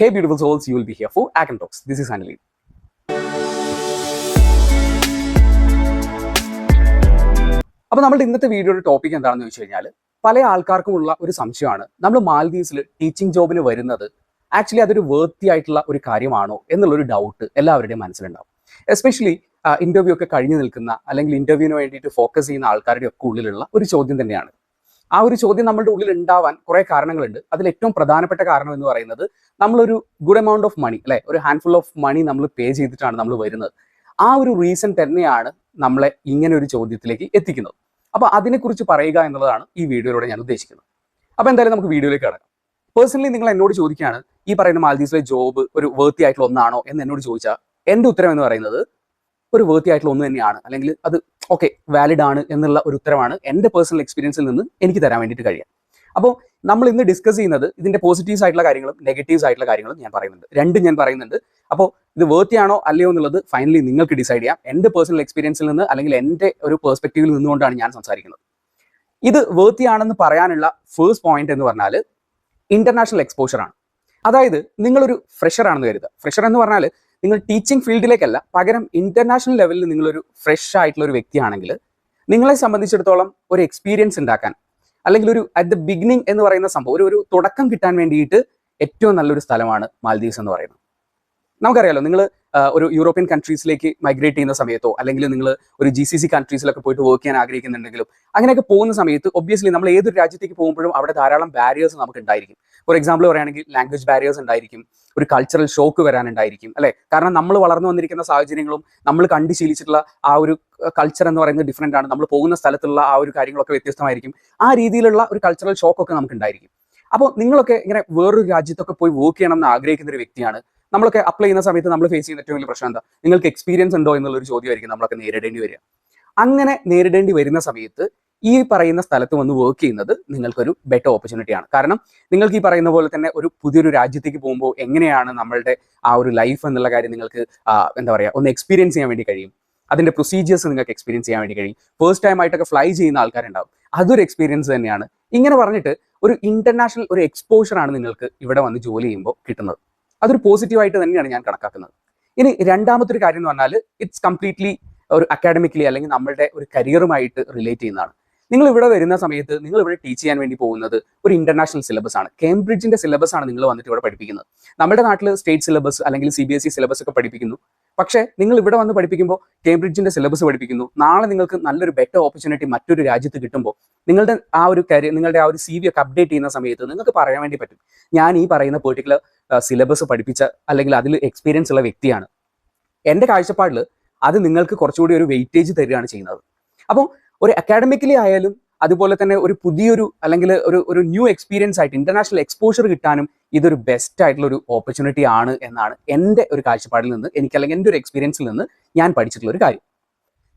Hey, beautiful souls, you will be here for Akan Talks. This is Anili. അപ്പോൾ നമ്മുടെ ഇന്നത്തെ വീഡിയോയുടെ topic എന്താണെന്ന് വെച്ച് കഴിഞ്ഞാൽ പല ആൾക്കാർക്കുമുള്ള ഒരു സംശയമാണ് നമ്മൾ മാൽദീവ്സിൽ ടീച്ചിങ് ജോബിന് വരുന്നത് ആക്ച്വലി അതൊരു വേർത്തി ആയിട്ടുള്ള ഒരു കാര്യമാണോ എന്നുള്ളൊരു ഡൗട്ട് എല്ലാവരുടെയും മനസ്സിലുണ്ടാവും എസ്പെഷ്യലി ഇന്റർവ്യൂ ഒക്കെ കഴിഞ്ഞു നിൽക്കുന്ന അല്ലെങ്കിൽ ഇന്റർവ്യൂവിന് വേണ്ടിയിട്ട് ഫോക്കസ് ചെയ്യുന്ന ആൾക്കാരുടെ ഒക്കെ ഉള്ളിലുള്ള ഒരു ചോദ്യം തന്നെയാണ് ആ ഒരു ചോദ്യം നമ്മളുടെ ഉള്ളിൽ ഉണ്ടാവാൻ കുറെ കാരണങ്ങളുണ്ട്. അതിൽ ഏറ്റവും പ്രധാനപ്പെട്ട കാരണം എന്ന് പറയുന്നത് നമ്മളൊരു ഗുഡ് എമൗണ്ട് ഓഫ് മണി അല്ലെ? ഒരു ഹാൻഡ്ഫുൾ ഓഫ് മണി നമ്മൾ പേ ചെയ്തിട്ടാണ് നമ്മൾ വരുന്നത്. ആ ഒരു റീസൺ തന്നെയാണ് നമ്മളെ ഇങ്ങനെ ഒരു ചോദ്യത്തിലേക്ക് എത്തിക്കുന്നത്. അപ്പൊ അതിനെക്കുറിച്ച് പറയുക എന്നുള്ളതാണ് ഈ വീഡിയോയിലൂടെ ഞാൻ ഉദ്ദേശിക്കുന്നത്. അപ്പൊ എന്തായാലും നമുക്ക് വീഡിയോയിലേക്ക് കടക്കാം. പേഴ്സണലി നിങ്ങൾ എന്നോട് ചോദിക്കുകയാണ് ഈ പറയുന്ന മാൽദീവ്സിലെ ജോബ് ഒരു വേർത്തി ആയിട്ടുള്ള ഒന്നാണോ എന്ന് എന്നോട് ചോദിച്ചാൽ എന്റെ ഉത്തരം എന്ന് പറയുന്നത് ഒരു വേർത്തി ആയിട്ടുള്ള ഒന്ന് തന്നെയാണ്. അല്ലെങ്കിൽ അത് ഓക്കെ വാലിഡ് ആണ് എന്നുള്ള ഒരു ഉത്തരമാണ് എന്റെ പേഴ്സണൽ എക്സ്പീരിയൻസിൽ നിന്ന് എനിക്ക് തരാൻ വേണ്ടിയിട്ട് കഴിയാം അപ്പോൾ നമ്മൾ ഇന്ന് ഡിസ്കസ് ചെയ്യുന്നത് ഇതിന്റെ പോസിറ്റീവ്സ് ആയിട്ടുള്ള കാര്യങ്ങളും നെഗറ്റീവ്സ് ആയിട്ടുള്ള കാര്യങ്ങളും ഞാൻ പറയുന്നുണ്ട്. രണ്ടും ഞാൻ പറയുന്നുണ്ട്. അപ്പോൾ ഇത് വേർത്തി ആണോ അല്ലയോ എന്നുള്ളത് ഫൈനലി നിങ്ങൾക്ക് ഡിസൈഡ് ചെയ്യാം. എന്റെ പേഴ്സണൽ എക്സ്പീരിയൻസിൽ നിന്ന് അല്ലെങ്കിൽ എന്റെ ഒരു പെർസ്പെക്റ്റീവിൽ നിന്നുകൊണ്ടാണ് ഞാൻ സംസാരിക്കുന്നത്. ഇത് വേർത്തി ആണെന്ന് പറയാനുള്ള ഫേസ്റ്റ് പോയിന്റ് എന്ന് പറഞ്ഞാൽ ഇന്റർനാഷണൽ എക്സ്പോഷർ ആണ്. അതായത് നിങ്ങളൊരു ഫ്രഷർ ആണെന്ന് കരുതുക. ഫ്രഷർ എന്ന് പറഞ്ഞാൽ നിങ്ങൾ ടീച്ചിങ് ഫീൽഡിലേക്കല്ല പകരം ഇന്റർനാഷണൽ ലെവലിൽ നിങ്ങളൊരു ഫ്രഷ് ആയിട്ടുള്ള ഒരു വ്യക്തിയാണെങ്കിൽ നിങ്ങളെ സംബന്ധിച്ചിടത്തോളം ഒരു എക്സ്പീരിയൻസ് ഉണ്ടാക്കാൻ അല്ലെങ്കിൽ ഒരു അറ്റ് ദ ബിഗിനിങ് എന്ന് പറയുന്ന സംഭവം ഒരു ഒരു തുടക്കം കിട്ടാൻ വേണ്ടിയിട്ട് ഏറ്റവും നല്ലൊരു സ്ഥലമാണ് മാൽദീവ്സ് എന്ന് പറയുന്നത്. നമുക്കറിയാലോ നിങ്ങൾ ഒരു യൂറോപ്യൻ കൺട്രീസിലേക്ക് മൈഗ്രേറ്റ് ചെയ്യുന്ന സമയത്തോ അല്ലെങ്കിൽ നിങ്ങൾ ഒരു ജി സി സി കൺട്രീസിലൊക്കെ പോയിട്ട് വർക്ക് ചെയ്യാൻ ആഗ്രഹിക്കുന്നുണ്ടെങ്കിലും അങ്ങനെയൊക്കെ പോകുന്ന സമയത്ത് ഒബ്വിയസ്ലി നമ്മൾ ഏതൊരു രാജ്യത്തേക്ക് പോകുമ്പോഴും അവിടെ ധാരാളം ബാരിയേഴ്സ് നമുക്ക് ഉണ്ടായിരിക്കും. ഫോർ എക്സാമ്പിൾ പറയുകയാണെങ്കിൽ ലാംഗ്വേജ് ബാരിയേഴ്സ് ഉണ്ടായിരിക്കും ഒരു കൾച്ചറൽ ഷോക്ക് വരാനുണ്ടായിരിക്കും അല്ലെ? കാരണം നമ്മൾ വളർന്നു വന്നിരിക്കുന്ന സാഹചര്യങ്ങളും നമ്മൾ കണ്ടു ശീലിച്ചിട്ടുള്ള ആ ഒരു കൾച്ചർ എന്ന് പറയുന്നത് ഡിഫറെന്റ് ആണ്. നമ്മൾ പോകുന്ന സ്ഥലത്തുള്ള ആ ഒരു കാര്യങ്ങളൊക്കെ വ്യത്യസ്തമായിരിക്കും. ആ രീതിയിലുള്ള ഒരു കൾച്ചറൽ ഷോക്കൊക്കെ നമുക്ക് ഉണ്ടായിരിക്കും. അപ്പോൾ നിങ്ങളൊക്കെ ഇങ്ങനെ വേറൊരു രാജ്യത്തൊക്കെ പോയി വർക്ക് ചെയ്യണം എന്ന് ആഗ്രഹിക്കുന്ന ഒരു വ്യക്തിയാണ് നമ്മളൊക്കെ അപ്ലൈ ചെയ്യുന്ന സമയത്ത് നമ്മൾ ഫേസ് ചെയ്യുന്ന ഏറ്റവും വലിയ പ്രശ്നം എന്താ? നിങ്ങൾക്ക് എക്സ്പീരിയൻസ് ഉണ്ടോ എന്നുള്ളൊരു ചോദ്യമായിരിക്കും നമ്മളൊക്കെ നേരിടേണ്ടി വരിക. അങ്ങനെ നേരിടേണ്ടി വരുന്ന സമയത്ത് ഈ പറയുന്ന സ്ഥലത്ത് വന്ന് വർക്ക് ചെയ്യുന്നത് നിങ്ങൾക്കൊരു ബെറ്റർ ഓപ്പർച്യൂണിറ്റി ആണ്. കാരണം നിങ്ങൾക്ക് ഈ പറയുന്ന പോലെ തന്നെ ഒരു പുതിയൊരു രാജ്യത്തേക്ക് പോകുമ്പോൾ എങ്ങനെയാണ് നമ്മളുടെ ആ ഒരു ലൈഫ് എന്നുള്ള കാര്യം നിങ്ങൾക്ക് എന്താ പറയുക ഒന്ന് എക്സ്പീരിയൻസ് ചെയ്യാൻ വേണ്ടി കഴിയും. അതിന്റെ പ്രൊസീജിയേഴ്സ് നിങ്ങൾക്ക് എക്സ്പീരിയൻസ് ചെയ്യാൻ വേണ്ടി കഴിയും. ഫസ്റ്റ് ടൈം ആയിട്ടൊക്കെ ഫ്ലൈ ചെയ്യുന്ന ആൾക്കാരുണ്ടാവും. അതൊരു എക്സ്പീരിയൻസ് തന്നെയാണ്. ഇങ്ങനെ പറഞ്ഞിട്ട് ഒരു ഇന്റർനാഷണൽ ഒരു എക്സ്പോഷറാണ് നിങ്ങൾക്ക് ഇവിടെ വന്ന് ജോലി ചെയ്യുമ്പോൾ കിട്ടുന്നത്. അതൊരു പോസിറ്റീവായിട്ട് തന്നെയാണ് ഞാൻ കണക്കാക്കുന്നത്. ഇനി രണ്ടാമത്തെ ഒരു കാര്യം എന്ന് പറഞ്ഞാൽ ഇറ്റ്സ് കംപ്ലീറ്റ്ലി ഒരു അക്കാഡമിക്കലി അല്ലെങ്കിൽ നമ്മളുടെ ഒരു കരിയറുമായിട്ട് റിലേറ്റ് ചെയ്യുന്നതാണ്. നിങ്ങൾ ഇവിടെ വരുന്ന സമയത്ത് നിങ്ങൾ ഇവിടെ ടീച്ച് ചെയ്യാൻ വേണ്ടി പോകുന്നത് ഒരു ഇന്റർനാഷണൽ സിലബസ് ആണ്. കേംബ്രിഡ്ജിന്റെ സിലബസ് ആണ് നിങ്ങൾ വന്നിട്ട് ഇവിടെ പഠിപ്പിക്കുന്നത്. നമ്മുടെ നാട്ടിൽ സ്റ്റേറ്റ് സിലബസ് അല്ലെങ്കിൽ C B S E syllabus ഒക്കെ പഠിപ്പിക്കുന്നു. പക്ഷേ നിങ്ങൾ ഇവിടെ വന്ന് പഠിപ്പിക്കുമ്പോൾ കേംബ്രിഡ്ജിന്റെ സിലബസ് പഠിപ്പിക്കുന്നു. നാളെ നിങ്ങൾക്ക് നല്ലൊരു ബെറ്റർ ഓപ്പർച്യൂണിറ്റി മറ്റൊരു രാജ്യത്ത് കിട്ടുമ്പോൾ നിങ്ങളുടെ ആ ഒരു കരിയർ നിങ്ങളുടെ ആ ഒരു സി ഒക്കെ അപ്ഡേറ്റ് ചെയ്യുന്ന സമയത്ത് നിങ്ങൾക്ക് പറയാൻ വേണ്ടി പറ്റും. ഞാൻ ഈ പറയുന്ന പെർട്ടിക്കുലർ സിലബസ് പഠിപ്പിച്ച അല്ലെങ്കിൽ അതിൽ എക്സ്പീരിയൻസ് ഉള്ള വ്യക്തിയാണ്. എന്റെ കാഴ്ചപ്പാടിൽ അത് നിങ്ങൾക്ക് കുറച്ചുകൂടി ഒരു വെയിറ്റേജ് തരികയാണ് ചെയ്യുന്നത്. അപ്പോൾ ഒരു അക്കാഡമിക്കലി ആയാലും അതുപോലെ തന്നെ ഒരു പുതിയൊരു അല്ലെങ്കിൽ ഒരു ഒരു ന്യൂ എക്സ്പീരിയൻസ് ആയിട്ട് ഇന്റർനാഷണൽ എക്സ്പോഷർ കിട്ടാനും ഇതൊരു ബെസ്റ്റ് ആയിട്ടുള്ള ഒരു ഓപ്പർച്യൂണിറ്റി ആണ് എന്നാണ് എന്റെ ഒരു കാഴ്ചപ്പാടിൽ നിന്ന് എനിക്ക് അല്ലെങ്കിൽ എന്റെ ഒരു എക്സ്പീരിയൻസിൽ നിന്ന് ഞാൻ പഠിച്ചിട്ടുള്ള ഒരു കാര്യം.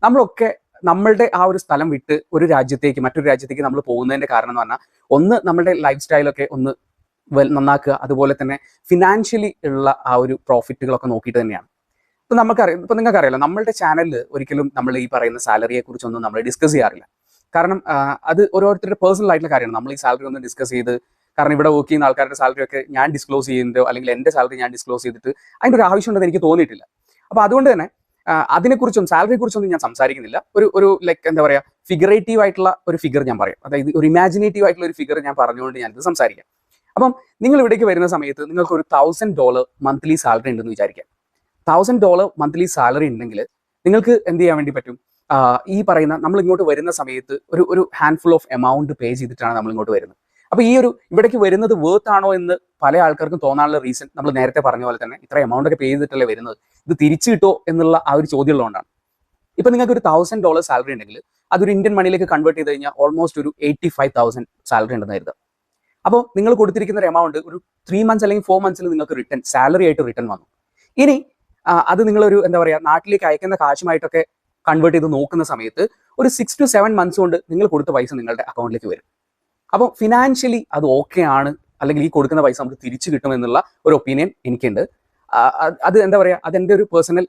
നമ്മളൊക്കെ നമ്മളുടെ ആ ഒരു സ്ഥലം വിട്ട് ഒരു രാജ്യത്തേക്ക് മറ്റൊരു രാജ്യത്തേക്ക് നമ്മൾ പോകുന്നതിന്റെ കാരണം എന്ന് പറഞ്ഞാൽ ഒന്ന് നമ്മളുടെ ലൈഫ് സ്റ്റൈലൊക്കെ ഒന്ന് നന്നാക്കുക അതുപോലെ തന്നെ ഫിനാൻഷ്യലി ഉള്ള ആ ഒരു പ്രോഫിറ്റുകളൊക്കെ നോക്കിയിട്ട് തന്നെയാണ്. ഇപ്പൊ നമുക്കറിയാം ഇപ്പൊ നിങ്ങൾക്ക് അറിയാലോ നമ്മളുടെ ചാനലിൽ ഒരിക്കലും നമ്മൾ ഈ പറയുന്ന സാലറിയെ കുറിച്ചൊന്നും നമ്മൾ ഡിസ്കസ് ചെയ്യാറില്ല. കാരണം അത് ഓരോരുത്തരുടെ പേഴ്സണൽ ആയിട്ടുള്ള കാര്യമാണ്. നമ്മൾ ഈ സാലറി ഒന്ന് ഡിസ്കസ് ചെയ്ത് കാരണം ഇവിടെ വർക്ക് ചെയ്യുന്ന ആൾക്കാരുടെ സാലറി ഒക്കെ ഞാൻ ഡിസ്ക്ലോസ് ചെയ്യുന്നതോ അല്ലെങ്കിൽ എന്റെ സാലറി ഞാൻ ഡിസ്ക്ലോസ് ചെയ്തിട്ട് അതിന്റെ ഒരു ആവശ്യമുണ്ടെന്ന് എനിക്ക് തോന്നിയിട്ടില്ല. അപ്പൊ അതുകൊണ്ട് തന്നെ അതിനെക്കുറിച്ചും സാലറിയെ കുറിച്ചൊന്നും ഞാൻ സംസാരിക്കുന്നില്ല. ഒരു ഒരു ലൈക്ക് എന്താ പറയുക ഫിഗറേറ്റീവ് ആയിട്ടുള്ള ഒരു ഫിഗർ ഞാൻ പറയാം. അതായത് ഒരു ഇമാജിനേറ്റീവ് ആയിട്ടുള്ള ഒരു ഫിഗർ ഞാൻ പറഞ്ഞുകൊണ്ട് ഞാനിത് സംസാരിക്കാം. അപ്പം നിങ്ങൾ ഇവിടേക്ക് വരുന്ന സമയത്ത് നിങ്ങൾക്ക് ഒരു തൗസൻഡ് ഡോളർ മന്ത്ലി സാലറി ഉണ്ടെന്ന് വിചാരിക്കാം. തൗസൻഡ് ഡോളർ മന്ത്ലി സാലറി ഉണ്ടെങ്കിൽ നിങ്ങൾക്ക് എന്ത് ചെയ്യാൻ വേണ്ടി പറ്റും? ഈ പറയുന്ന നമ്മൾ ഇങ്ങോട്ട് വരുന്ന സമയത്ത് ഒരു ഒരു ഹാൻഡ്ഫുൾ ഓഫ് എമൗണ്ട് പേ ചെയ്തിട്ടാണ് നമ്മൾ ഇങ്ങോട്ട് വരുന്നത്. അപ്പൊ ഈ ഒരു ഇവിടേക്ക് വരുന്നത് വേർത്ത് ആണോ എന്ന് പല ആൾക്കാർക്കും തോന്നാനുള്ള റീസൺ നമ്മൾ നേരത്തെ പറഞ്ഞ പോലെ തന്നെ ഇത്ര എമൗണ്ട് ഒക്കെ പേ ചെയ്തിട്ടല്ലേ വരുന്നത്? ഇത് തിരിച്ചു കിട്ടോ എന്നുള്ള ആ ഒരു ചോദ്യം ഉള്ളതുകൊണ്ടാണ്. ഇപ്പൊ നിങ്ങൾക്ക് ഒരു തൗസൻഡ് ഡോളർ സാലറി ഉണ്ടെങ്കിൽ അതൊരു ഇന്ത്യൻ മണിയിലേക്ക് കൺവേർട്ട് ചെയ്ത് കഴിഞ്ഞാൽ ഓൾമോസ്റ്റ് ഒരു എയ്റ്റി ഫൈവ് തൗസൻഡ് സാലറി ഉണ്ടെന്ന് കരുതാം അപ്പോൾ നിങ്ങൾ കൊടുത്തിരിക്കുന്ന ഒരു എമൗണ്ട് ഒരു ത്രീ മന്ത്സ് അല്ലെങ്കിൽ ഫോർ മന്ത്സിൽ നിങ്ങൾക്ക് റിട്ടേൺ സാലറി ആയിട്ട് റിട്ടേൺ വന്നു. ഇനി അത് നിങ്ങളൊരു എന്താ പറയുക നാട്ടിലേക്ക് അയക്കുന്ന കാശുമായിട്ടൊക്കെ കൺവേർട്ട് ചെയ്ത് നോക്കുന്ന സമയത്ത് ഒരു സിക്സ് ടു സെവൻ മന്ത്സ് കൊണ്ട് നിങ്ങൾ കൊടുത്ത പൈസ നിങ്ങളുടെ അക്കൗണ്ടിലേക്ക് വരും. അപ്പോൾ ഫിനാൻഷ്യലി അത് ഓക്കെ ആണ് അല്ലെങ്കിൽ ഈ കൊടുക്കുന്ന പൈസ നമുക്ക് തിരിച്ചു കിട്ടുമെന്നുള്ള ഒരു ഒപ്പീനിയൻ എനിക്കുണ്ട്. അത് എന്താ പറയുക അതെന്റെ ഒരു പേഴ്സണൽ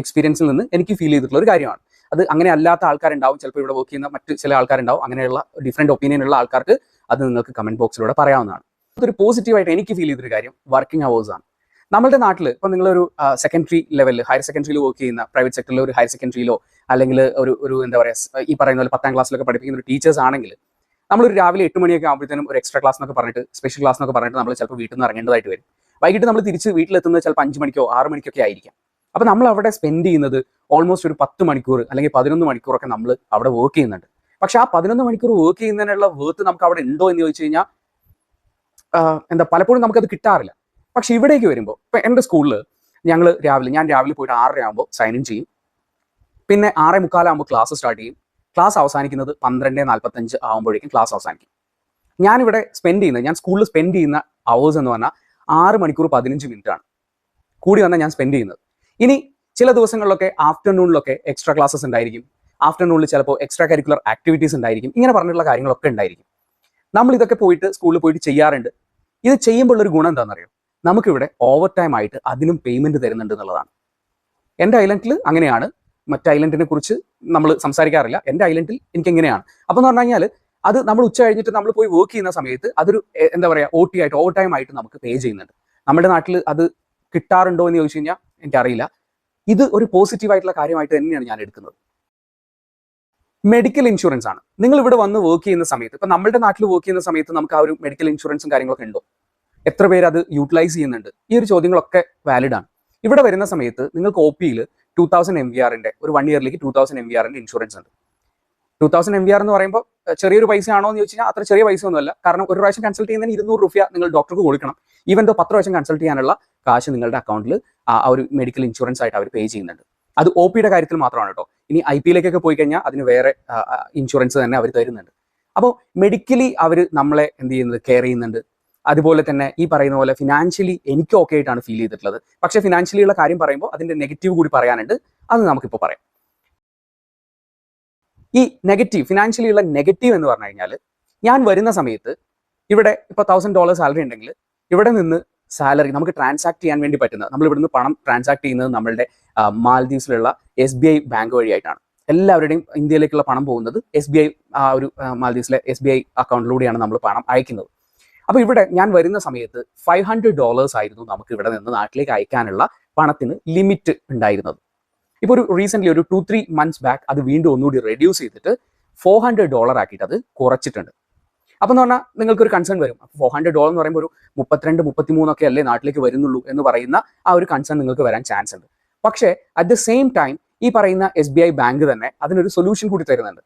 എക്സ്പീരിയൻസിൽ നിന്ന് എനിക്ക് ഫീൽ ചെയ്തിട്ടുള്ള ഒരു കാര്യമാണ്. അത് അങ്ങനെ അല്ലാത്ത ആൾക്കാരുണ്ടാവും ചിലപ്പോൾ ഇവിടെ വർക്ക് ചെയ്യുന്ന മറ്റ് ചില ആൾക്കാരുണ്ടാവും അങ്ങനെയുള്ള ഡിഫറെന്റ് ഒപ്പീനിയൻ ഉള്ള ആൾക്കാർക്ക് അത് നിങ്ങൾക്ക് കമന്റ് ബോക്സിലൂടെ പറയാവുന്നതാണ്. അതൊരു പോസിറ്റീവായിട്ട് എനിക്ക് ഫീൽ ചെയ്തൊരു കാര്യം വർക്കിംഗ് അവേഴ്സ് ആണ്. നമ്മുടെ നാട്ടിൽ ഇപ്പം നിങ്ങളൊരു സെക്കൻഡറി ലെവലിൽ ഹയർ സെക്കൻഡറിയിൽ വർക്ക് ചെയ്യുന്ന പ്രൈവറ്റ് സെക്ടറിലെ ഒരു ഹയർ സെക്കൻഡറിയിലോ അല്ലെങ്കിൽ ഒരു ഒരു എന്താ പറയുക ഈ പറയുന്ന പോലെ പത്താം ക്ലാസ്സിലൊക്കെ പഠിപ്പിക്കുന്ന ഒരു ടീച്ചേഴ്സ് ആണെങ്കിൽ നമ്മളൊരു രാവിലെ എട്ട് മണിയൊക്കെ ആകുമ്പോഴത്തേനും ഒരു എക്സ്ട്രാ ക്ലാസ് എന്നൊക്കെ പറഞ്ഞിട്ട് സ്പെഷ്യൽ ക്ലാസ് എന്നൊക്കെ പറഞ്ഞിട്ട് നമ്മൾ ചിലപ്പോൾ വീട്ടിൽ നിന്ന് ഇറങ്ങേണ്ടതായിട്ട് വരും. വൈകിട്ട് നമ്മൾ തിരിച്ച് വീട്ടിലെത്തുന്നത് ചിലപ്പോൾ അഞ്ച് മണിക്കോ ആറ് മണിക്കൊക്കെ ആയിരിക്കാം. അപ്പോൾ നമ്മൾ അവിടെ സ്പെൻഡ് ചെയ്യുന്നത് ഓൾമോസ്റ്റ് ഒരു പത്ത് മണിക്കൂർ അല്ലെങ്കിൽ പതിനൊന്ന് മണിക്കൂറൊക്കെ നമ്മൾ അവിടെ വർക്ക് ചെയ്യുന്നുണ്ട്. പക്ഷെ ആ പതിനൊന്ന് മണിക്കൂർ വർക്ക് ചെയ്യുന്നതിനുള്ള വേർത്ത് നമുക്ക് അവിടെ ഉണ്ടോ എന്ന് ചോദിച്ചു കഴിഞ്ഞാൽ എന്താ പലപ്പോഴും നമുക്കത് കിട്ടാറില്ല. പക്ഷെ ഇവിടേക്ക് വരുമ്പോൾ ഇപ്പം എന്റെ സ്കൂളിൽ ഞങ്ങൾ രാവിലെ ഞാൻ രാവിലെ പോയിട്ട് ആറര ആകുമ്പോൾ സൈൻ ഇൻ ചെയ്യും. പിന്നെ ആറേ മുക്കാലാകുമ്പോൾ ക്ലാസ് സ്റ്റാർട്ട് ചെയ്യും. ക്ലാസ് അവസാനിക്കുന്നത് പന്ത്രണ്ട് നാൽപ്പത്തഞ്ച് ആകുമ്പോഴേക്കും ക്ലാസ് അവസാനിക്കും. ഞാനിവിടെ സ്പെൻഡ് ചെയ്യുന്നത് ഞാൻ സ്കൂളിൽ സ്പെൻഡ് ചെയ്യുന്ന അവേഴ്സ് എന്ന് പറഞ്ഞാൽ ആറ് മണിക്കൂർ പതിനഞ്ച് മിനിറ്റ് ആണ്. കൂടി വന്നാൽ ഞാൻ സ്പെൻഡ് ചെയ്യുന്നത്. ഇനി ചില ദിവസങ്ങളിലൊക്കെ ആഫ്റ്റർനൂണിലൊക്കെ എക്സ്ട്രാ ക്ലാസ്സസ് ഉണ്ടായിരിക്കും. ആഫ്റ്റർനൂണിൽ ചിലപ്പോൾ എക്സ്ട്രാ കരിക്കുലർ ആക്ടിവിറ്റീസ് ഉണ്ടായിരിക്കും. ഇങ്ങനെ പറഞ്ഞിട്ടുള്ള കാര്യങ്ങളൊക്കെ ഉണ്ടായിരിക്കും. നമ്മൾ ഇതൊക്കെ പോയിട്ട് സ്കൂളിൽ പോയിട്ട് ചെയ്യാറുണ്ട്. ഇത് ചെയ്യുമ്പോൾ ഒരു ഗുണം എന്താണെന്നറിയോ? നമുക്കിവിടെ ഓവർ ടൈം ആയിട്ട് അതിനും പേയ്മെന്റ് തരുന്നുണ്ട് എന്നുള്ളതാണ്. എന്റെ ഐലൻഡിൽ അങ്ങനെയാണ്. മറ്റ് ഐലൻഡിനെ കുറിച്ച് നമ്മൾ സംസാരിക്കാറില്ല. എന്റെ ഐലൻഡിൽ എനിക്ക് എങ്ങനെയാണ് അപ്പോൾ എന്ന് പറഞ്ഞു കഴിഞ്ഞാൽ അത് നമ്മൾ ഉച്ച കഴിഞ്ഞിട്ട് നമ്മൾ പോയി വർക്ക് ചെയ്യുന്ന സമയത്ത് അതൊരു എന്താ പറയുക ഓ ടി ആയിട്ട് ഓവർ ടൈം ആയിട്ട് നമുക്ക് പേ ചെയ്യുന്നുണ്ട്. നമ്മുടെ നാട്ടിൽ അത് കിട്ടാറുണ്ടോ എന്ന് ചോദിച്ചു കഴിഞ്ഞാൽ എനിക്കറിയില്ല. ഇത് ഒരു പോസിറ്റീവ് ആയിട്ടുള്ള കാര്യമായിട്ട് തന്നെയാണ് ഞാൻ എടുക്കുന്നത്. മെഡിക്കൽ ഇൻഷുറൻസ് ആണ്. നിങ്ങൾ ഇവിടെ വന്ന് വർക്ക് ചെയ്യുന്ന സമയത്ത് ഇപ്പൊ നമ്മുടെ നാട്ടിൽ വർക്ക് ചെയ്യുന്ന സമയത്ത് നമുക്ക് ആ ഒരു മെഡിക്കൽ ഇൻഷുറൻസും കാര്യങ്ങളൊക്കെ ഉണ്ടോ? എത്ര പേര് അത് യൂട്ടിലൈസ് ചെയ്യുന്നുണ്ട്? ഈ ഒരു ചോദ്യങ്ങളൊക്കെ വാലിഡ് ആണ്. ഇവിടെ വരുന്ന സമയത്ത് നിങ്ങൾക്ക് ഒ പിയിൽ ടൂ തൗസൻഡ് എം വി ആറിന്റെ ഒരു വൺ ഇയറിലേക്ക് ടൂ തൗസൻഡ് എം വി ആറിന്റെ ഇൻഷുറൻസ് ഉണ്ട്. Two thousand M V R എന്ന് പറയുമ്പോൾ ചെറിയൊരു പൈസ ആണോ എന്ന് ചോദിച്ചാൽ അത്ര ചെറിയ പൈസ ഒന്നുമല്ല കാരണം ഒരു പ്രാവശ്യം കൺസൾട്ട് ചെയ്യുന്നതിന് ഇരുന്നൂറ് രൂപ നിങ്ങൾ ഡോക്ടർക്ക് കൊടുക്കണം. ഈവൻ ദോ പത്ത് പ്രാവശ്യം കൺസൾട്ട് ചെയ്യാനുള്ള കാശ് നിങ്ങളുടെ അക്കൗണ്ടിൽ ആ ഒരു മെഡിക്കൽ ഇൻഷുറൻസ് ആയിട്ട് അവർ പേ ചെയ്യുന്നുണ്ട്. അത് ഒ പിയുടെ കാര്യത്തിൽ മാത്രമാണ് കേട്ടോ. ഇനി ഐ പിയിലേക്കൊക്കെ പോയി കഴിഞ്ഞാൽ അതിന് വേറെ ഇൻഷുറൻസ് തന്നെ അവർ തരുന്നുണ്ട്. അപ്പോൾ മെഡിക്കലി അവർ നമ്മളെ എന്ത് ചെയ്യുന്നത്? കെയർ ചെയ്യുന്നുണ്ട്. അതുപോലെ തന്നെ ഈ പറയുന്ന പോലെ ഫിനാൻഷ്യലി എനിക്ക് ഓക്കെ ആയിട്ടാണ് ഫീൽ ചെയ്തിട്ടുള്ളത്. പക്ഷേ ഫിനാൻഷ്യലി ഉള്ള കാര്യം പറയുമ്പോൾ അതിന്റെ നെഗറ്റീവ് കൂടി പറയാനുണ്ട്. അത് നമുക്കിപ്പോൾ പറയാം. ഈ നെഗറ്റീവ് ഫിനാൻഷ്യലി ഉള്ള നെഗറ്റീവ് എന്ന് പറഞ്ഞു കഴിഞ്ഞാൽ ഞാൻ വരുന്ന സമയത്ത് ഇവിടെ ഇപ്പോൾ തൗസൻഡ് ഡോളർ സാലറി ഉണ്ടെങ്കിൽ ഇവിടെ നിന്ന് സാലറി നമുക്ക് ട്രാൻസാക്ട് ചെയ്യാൻ വേണ്ടി പറ്റുന്നത് നമ്മൾ ഇവിടുന്ന് പണം ട്രാൻസാക്ട് ചെയ്യുന്നത് നമ്മളുടെ മാൽദീവ്സിലുള്ള എസ് ബി ഐ ബാങ്ക് വഴിയായിട്ടാണ്. എല്ലാവരുടെയും ഇന്ത്യയിലേക്കുള്ള പണം പോകുന്നത് എസ് ബി ഐ ആ ഒരു മാൽദീവ്സിലെ എസ് ബി ഐ അക്കൗണ്ടിലൂടെയാണ് നമ്മൾ പണം അയക്കുന്നത്. അപ്പോൾ ഇവിടെ ഞാൻ വരുന്ന സമയത്ത് ഫൈവ് ഹൺഡ്രഡ് ഡോളേഴ്സ് ആയിരുന്നു നമുക്ക് ഇവിടെ നിന്ന് നാട്ടിലേക്ക് അയക്കാനുള്ള പണത്തിന് ലിമിറ്റ് ഉണ്ടായിരുന്നത്. ഇപ്പോൾ ഒരു റീസെന്റ് ഒരു ടു ത്രീ മന്ത്സ് ബാക്ക് അത് വീണ്ടും ഒന്നുകൂടി റെഡ്യൂസ് ചെയ്തിട്ട് ഫോർ ഹൺഡ്രഡ് ഡോളർ ആക്കിയിട്ട് അത് കുറച്ചിട്ടുണ്ട്. അപ്പം എന്ന് പറഞ്ഞാൽ നിങ്ങൾക്ക് ഒരു കൺസേൺ വരും ഫോർ ഹൺഡ്രഡ് ഡോളർ എന്ന് പറയുമ്പോൾ ഒരു മുപ്പത്തിരണ്ട് മുപ്പത്തിമൂന്നൊക്കെ അല്ലേ നാട്ടിലേക്ക് വരുന്നുള്ളൂ എന്ന് പറയുന്ന ആ ഒരു കൺസേൺ നിങ്ങൾക്ക് വരാൻ ചാൻസ് ഉണ്ട്. പക്ഷേ അറ്റ് ദ സെയിം ടൈം ഈ പറയുന്ന എസ് ബി ഐ ബാങ്ക് തന്നെ അതിനൊരു സൊല്യൂഷൻ കൂടി തരുന്നുണ്ട്.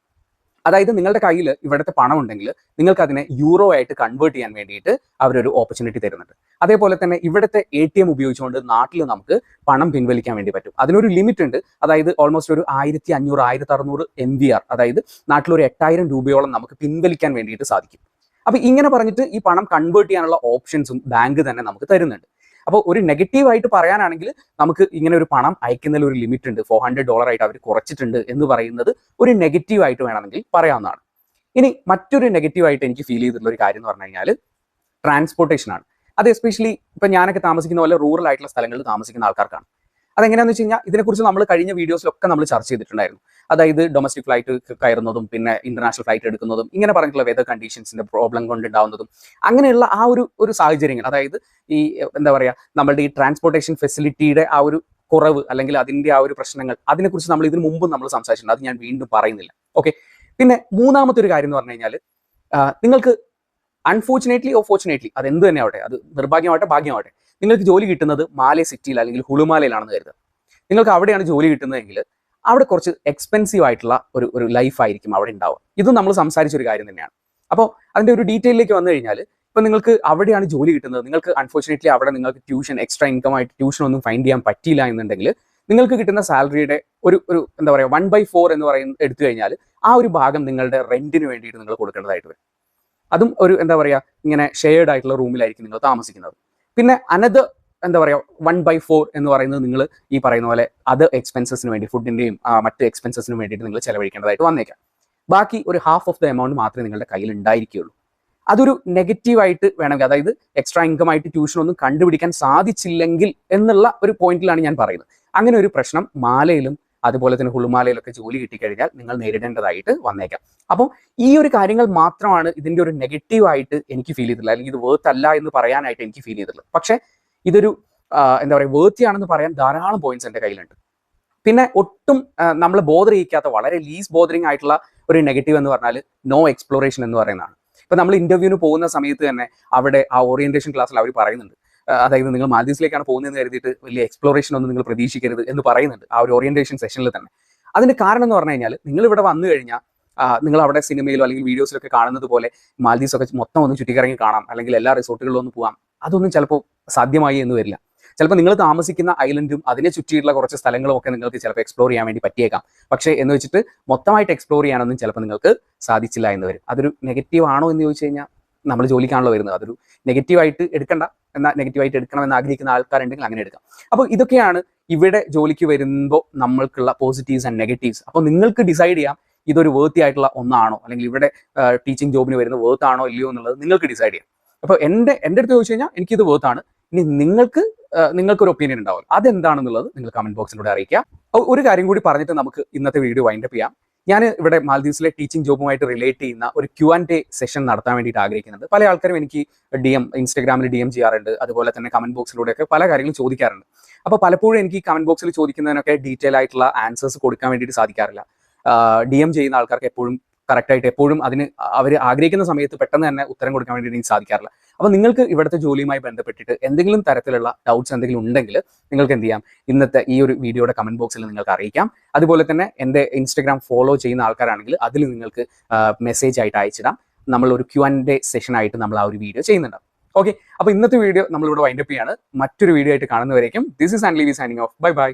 അതായത് നിങ്ങളുടെ കയ്യിൽ ഇവിടുത്തെ പണം ഉണ്ടെങ്കിൽ നിങ്ങൾക്ക് അതിനെ യൂറോ ആയിട്ട് കൺവേർട്ട് ചെയ്യാൻ വേണ്ടിയിട്ട് അവരൊരു ഓപ്പർച്യൂണിറ്റി തരുന്നുണ്ട്. അതേപോലെ തന്നെ ഇവിടുത്തെ എ ടി എം ഉപയോഗിച്ചുകൊണ്ട് നാട്ടിൽ നമുക്ക് പണം പിൻവലിക്കാൻ വേണ്ടി പറ്റും. അതിനൊരു ലിമിറ്റ് ഉണ്ട്. അതായത് ഓൾമോസ്റ്റ് ഒരു ആയിരത്തി അഞ്ഞൂറ് ആയിരത്തി അറുന്നൂറ് എം വി ആർ അതായത് നാട്ടിലൊരു എട്ടായിരം രൂപയോളം നമുക്ക് പിൻവലിക്കാൻ വേണ്ടിയിട്ട് സാധിക്കും. അപ്പൊ ഇങ്ങനെ പറഞ്ഞിട്ട് ഈ പണം കൺവേർട്ട് ചെയ്യാനുള്ള ഓപ്ഷൻസും ബാങ്ക് തന്നെ നമുക്ക് തരുന്നുണ്ട്. അപ്പോൾ ഒരു നെഗറ്റീവ് ആയിട്ട് പറയാനാണെങ്കിൽ നമുക്ക് ഇങ്ങനെ ഒരു പണം അയക്കുന്നതിൽ ഒരു ലിമിറ്റ് ഉണ്ട്. ഫോർ ഹൺഡ്രഡ് ഡോളർ ആയിട്ട് അവർ കുറച്ചിട്ടുണ്ട് എന്ന് പറയുന്നത് ഒരു നെഗറ്റീവ് ആയിട്ട് വേണമെങ്കിൽ പറയാവുന്നതാണ്. ഇനി മറ്റൊരു നെഗറ്റീവ് ആയിട്ട് എനിക്ക് ഫീൽ ചെയ്തിട്ടുള്ള ഒരു കാര്യം എന്ന് പറഞ്ഞു കഴിഞ്ഞാൽ ട്രാൻസ്പോർട്ടേഷൻ ആണ്. അത് എസ്പെഷ്യലി ഇപ്പൊ ഞാനൊക്കെ താമസിക്കുന്ന പോലെ റൂറൽ ആയിട്ടുള്ള സ്ഥലങ്ങളിൽ താമസിക്കുന്ന ആൾക്കാർക്കാണ്. അതെങ്ങനെയാന്ന് വെച്ച് കഴിഞ്ഞാൽ ഇതിനെക്കുറിച്ച് നമ്മൾ കഴിഞ്ഞ വീഡിയോസിലൊക്കെ നമ്മൾ ചർച്ച ചെയ്തിട്ടുണ്ടായിരുന്നു. അതായത് ഡൊമസ്റ്റിക് ഫ്ലൈറ്റ് കയറുന്നതും പിന്നെ ഇന്റർനാഷണൽ ഫ്ലൈറ്റ് എടുക്കുന്നതും ഇങ്ങനെ പറഞ്ഞിട്ടുള്ള വെതർ കണ്ടീഷൻസിന്റെ പ്രോബ്ലം കൊണ്ടുണ്ടാവുന്നതും അങ്ങനെയുള്ള ആ ഒരു ഒരു സാഹചര്യങ്ങൾ അതായത് ഈ എന്താ പറയുക നമ്മളുടെ ഈ ട്രാൻസ്പോർട്ടേഷൻ ഫെസിലിറ്റിയുടെ ആ ഒരു കുറവ് അല്ലെങ്കിൽ അതിന്റെ ആ ഒരു പ്രശ്നങ്ങൾ അതിനെക്കുറിച്ച് നമ്മൾ ഇതിനു മുമ്പ് നമ്മൾ സംസാരിച്ചിട്ടുണ്ട്. അത് ഞാൻ വീണ്ടും പറയുന്നില്ല. ഓക്കെ പിന്നെ മൂന്നാമത്തെ ഒരു കാര്യം എന്ന് പറഞ്ഞു കഴിഞ്ഞാൽ നിങ്ങൾക്ക് അൺഫോർച്ചുനേറ്റ്ലി ഓ ഫോർച്ചുനേറ്റ്ലി അത് എന്ത് തന്നെ ആവട്ടെ അത് നിർഭാഗ്യമാവട്ടെ ഭാഗ്യമാവട്ടെ. നിങ്ങൾക്ക് ജോലി കിട്ടുന്നത് മാലെ സിറ്റിയിൽ അല്ലെങ്കിൽ ഹുളുമാലയിലാണെന്ന് കരുതുക. നിങ്ങൾക്ക് അവിടെയാണ് ജോലി കിട്ടുന്നതെങ്കിൽ അവിടെ കുറച്ച് എക്സ്പെൻസീവ് ആയിട്ടുള്ള ഒരു ഒരു ലൈഫായിരിക്കും അവിടെ ഉണ്ടാവുക. ഇതും നമ്മൾ സംസാരിച്ച ഒരു കാര്യം തന്നെയാണ്. അപ്പോൾ അതിന്റെ ഒരു ഡീറ്റെയിലേക്ക് വന്നു കഴിഞ്ഞാൽ ഇപ്പം നിങ്ങൾക്ക് അവിടെയാണ് ജോലി കിട്ടുന്നത്. നിങ്ങൾക്ക് അൺഫോർച്ചുനേറ്റ്ലി അവിടെ നിങ്ങൾക്ക് ട്യൂഷൻ എക്സ്ട്രാ ഇൻകം ആയിട്ട് ട്യൂഷൻ ഒന്നും ഫൈൻഡ് ചെയ്യാൻ പറ്റിയില്ല എന്നുണ്ടെങ്കിൽ നിങ്ങൾക്ക് കിട്ടുന്ന സാലറിയുടെ ഒരു ഒരു എന്താ പറയുക വൺ ബൈ ഫോർ എന്ന് പറയുന്ന എടുത്തു കഴിഞ്ഞാൽ ആ ഒരു ഭാഗം നിങ്ങളുടെ റെന്റിന് വേണ്ടിയിട്ട് നിങ്ങൾ കൊടുക്കേണ്ടതായിട്ട് വരും. അതും ഒരു എന്താ പറയുക ഇങ്ങനെ ഷെയർഡ് ആയിട്ടുള്ള റൂമിലായിരിക്കും നിങ്ങൾ താമസിക്കുന്നത്. പിന്നെ അനത് എന്താ പറയുക വൺ ബൈ ഫോർ എന്ന് പറയുന്നത് നിങ്ങൾ ഈ പറയുന്ന പോലെ അത് എക്സ്പെൻസസിന് വേണ്ടി ഫുഡിന്റെയും മറ്റ് എക്സ്പെൻസസിന് വേണ്ടിയിട്ട് നിങ്ങൾ ചെലവഴിക്കേണ്ടതായിട്ട് വന്നേക്കാം. ബാക്കി ഒരു ഹാഫ് ഓഫ് ദ എമൗണ്ട് മാത്രമേ നിങ്ങളുടെ കയ്യിൽ ഉണ്ടായിരിക്കുകയുള്ളൂ. അതൊരു നെഗറ്റീവായിട്ട് വേണമെങ്കിൽ അതായത് എക്സ്ട്രാ ഇൻകം ആയിട്ട് ട്യൂഷൻ ഒന്നും കണ്ടുപിടിക്കാൻ സാധിച്ചില്ലെങ്കിൽ എന്നുള്ള ഒരു പോയിന്റിലാണ് ഞാൻ പറയുന്നത്. അങ്ങനെ ഒരു പ്രശ്നം മാലയിലും അതുപോലെ തന്നെ ഹുളുമാലയിലൊക്കെ ജോലി കിട്ടിക്കഴിഞ്ഞാൽ നിങ്ങൾ നേരിടേണ്ടതായിട്ട് വന്നേക്കാം. അപ്പോൾ ഈ ഒരു കാര്യങ്ങൾ മാത്രമാണ് ഇതിന്റെ ഒരു നെഗറ്റീവായിട്ട് എനിക്ക് ഫീൽ ചെയ്തില്ല അല്ലെങ്കിൽ ഇത് വേർത്ത് അല്ല എന്ന് പറയാനായിട്ട് എനിക്ക് ഫീൽ ചെയ്തിട്ടുള്ളത്. പക്ഷേ ഇതൊരു എന്താ പറയുക വേർത്തിയാണെന്ന് പറയാൻ ധാരാളം പോയിന്റ്സ് എന്റെ കയ്യിലുണ്ട്. പിന്നെ ഒട്ടും നമ്മൾ ബോധർ ചെയ്യിക്കാത്ത വളരെ ലീസ് ബോദറിങ് ആയിട്ടുള്ള ഒരു നെഗറ്റീവ് എന്ന് പറഞ്ഞാൽ നോ എക്സ്പ്ലോറേഷൻ എന്ന് പറയുന്നതാണ്. ഇപ്പൊ നമ്മൾ ഇന്റർവ്യൂവിന് പോകുന്ന സമയത്ത് തന്നെ അവിടെ ആ ഓറിയന്റേഷൻ ക്ലാസ്സിൽ അവർ പറയുന്നുണ്ട്. അതായത് നിങ്ങൾ മാൽദീവ്സിലേക്കാണ് പോകുന്നതെന്ന് കരുതിയിട്ട് വലിയ എക്സ്പ്ലോറേഷൻ ഒന്നും നിങ്ങൾ പ്രതീക്ഷിക്കരുത് എന്ന് പറയുന്നുണ്ട് ആ ഒരു ഓറിയന്റേഷൻ സെഷനിൽ തന്നെ. അതിന്റെ കാരണം എന്ന് പറഞ്ഞു കഴിഞ്ഞാൽ നിങ്ങൾ ഇവിടെ വന്നു കഴിഞ്ഞാൽ നിങ്ങൾ അവിടെ സിനിമയിലോ അല്ലെങ്കിൽ വീഡിയോസിലൊക്കെ കാണുന്നത് പോലെ മാൽദീവ്സ് ഒക്കെ മൊത്തം ഒന്ന് ചുറ്റിക്കറങ്ങി കാണാം അല്ലെങ്കിൽ എല്ലാ റിസോർട്ടുകളിലും ഒന്ന് പോകാം അതൊന്നും ചിലപ്പോൾ സാധ്യമായി എന്ന് വരില്ല. ചിലപ്പോൾ നിങ്ങൾ താമസിക്കുന്ന ഐലൻഡും അതിനെ ചുറ്റിയിട്ടുള്ള കുറച്ച് സ്ഥലങ്ങളും ഒക്കെ നിങ്ങൾക്ക് ചിലപ്പോൾ എക്സ്പ്ലോർ ചെയ്യാൻ വേണ്ടി പറ്റിയേക്കാം. പക്ഷേ എന്ന് വെച്ചിട്ട് മൊത്തമായിട്ട് എക്സ്പ്ലോർ ചെയ്യാനൊന്നും ചിലപ്പോൾ നിങ്ങൾക്ക് സാധിച്ചില്ല എന്ന് വരും. അതൊരു നെഗറ്റീവ് ആണോ എന്ന് ചോദിച്ചു കഴിഞ്ഞാൽ നമ്മൾ ജോലിക്കാണല്ലോ വരുന്നത്. അതൊരു നെഗറ്റീവായിട്ട് എടുക്കണ്ട എന്നാൽ നെഗറ്റീവായിട്ട് എടുക്കണമെന്ന് ആഗ്രഹിക്കുന്ന ആൾക്കാരുണ്ടെങ്കിൽ അങ്ങനെ എടുക്കാം. അപ്പോൾ ഇതൊക്കെയാണ് ഇവിടെ ജോലിക്ക് വരുമ്പോൾ നമ്മൾക്കുള്ള പോസിറ്റീവ്സ് ആൻഡ് നെഗറ്റീവ്സ് അപ്പോൾ നിങ്ങൾക്ക് ഡിസൈഡ് ചെയ്യാം ഇതൊരു വേർത്തി ആയിട്ടുള്ള ഒന്നാണോ? അല്ലെങ്കിൽ ഇവിടെ ടീച്ചിങ് ജോബിന് വരുന്ന വേർത്ത് ആണോ ഇല്ലയോ എന്നുള്ളത് നിങ്ങൾക്ക് ഡിസൈഡ് ചെയ്യാം. അപ്പോൾ എന്റെ എന്റെ അടുത്ത് ചോദിച്ചു കഴിഞ്ഞാൽ എനിക്കിത് ആണ്. ഇനി നിങ്ങൾക്ക് നിങ്ങൾക്കൊരു ഒപ്പീനിയൻ ഉണ്ടാവും. അതെന്താണെന്നുള്ളത് നിങ്ങൾ കമന്റ് ബോക്സിലൂടെ അറിയിക്കുക. ഒരു കാര്യം കൂടി പറഞ്ഞിട്ട് നമുക്ക് ഇന്നത്തെ വീഡിയോ വൈൻഡപ്പ് ചെയ്യാം. ഞാൻ ഇവിടെ മാൽദീവ്സിലെ ടീച്ചിങ് ജോബുമായിട്ട് റിലേറ്റ് ചെയ്യുന്ന ഒരു ക്യു ആൻഡ് ഡേ സെഷൻ നടത്താൻ വേണ്ടിയിട്ട് ആഗ്രഹിക്കുന്നുണ്ട്. പല ആൾക്കാരും എനിക്ക് ഡി എം ഇൻസ്റ്റാഗ്രാമിൽ ഡി എം ചെയ്യാറുണ്ട്. അതുപോലെ തന്നെ കമന്റ് ബോക്സിലൂടെയൊക്കെ പല കാര്യങ്ങളും ചോദിക്കാറുണ്ട്. അപ്പോൾ പലപ്പോഴും എനിക്ക് കമന്റ് ബോക്സിൽ ചോദിക്കുന്നതിനൊക്കെ ഡീറ്റെയിൽ ആയിട്ടുള്ള ആൻസേഴ്സ് കൊടുക്കാൻ വേണ്ടിയിട്ട് സാധിക്കാറില്ല. ഡി എം ചെയ്യുന്ന ആൾക്കാർക്ക് എപ്പോഴും കറക്റ്റ് ആയിട്ട് എപ്പോഴും അതിന് അവർ ആഗ്രഹിക്കുന്ന സമയത്ത് പെട്ടെന്ന് തന്നെ ഉത്തരം കൊടുക്കാൻ വേണ്ടി എനിക്ക് സാധിക്കാറില്ല. അപ്പോൾ നിങ്ങൾക്ക് ഇവിടുത്തെ ജോലിയുമായി ബന്ധപ്പെട്ടിട്ട് എന്തെങ്കിലും തരത്തിലുള്ള ഡൗട്ട്സ് എന്തെങ്കിലും ഉണ്ടെങ്കിൽ നിങ്ങൾക്ക് എന്ത് ചെയ്യാം? ഇന്നത്തെ ഈ ഒരു വീഡിയോയുടെ കമന്റ് ബോക്സിൽ നിങ്ങൾക്ക് അറിയിക്കാം. അതുപോലെ തന്നെ എന്റെ ഇൻസ്റ്റഗ്രാം ഫോളോ ചെയ്യുന്ന ആൾക്കാരാണെങ്കിൽ അതിൽ നിങ്ങൾക്ക് മെസ്സേജ് ആയിട്ട് അയച്ചിടാം. നമ്മൾ ഒരു ക്യു ആൻഡ് ഡേ സെഷൻ ആയിട്ട് നമ്മൾ ആ ഒരു വീഡിയോ ചെയ്യുന്നുണ്ട്. ഓക്കെ അപ്പോൾ ഇന്നത്തെ വീഡിയോ നമ്മളിവിടെ വൈൻഡപ്പ് ചെയ്യാണ്. മറ്റൊരു വീഡിയോ ആയിട്ട് കാണുന്നവരേക്കും. ദിസ് ഇസ് ആൻഡ് ലീവി സൈനിങ് ഓഫ് ബൈ ബൈ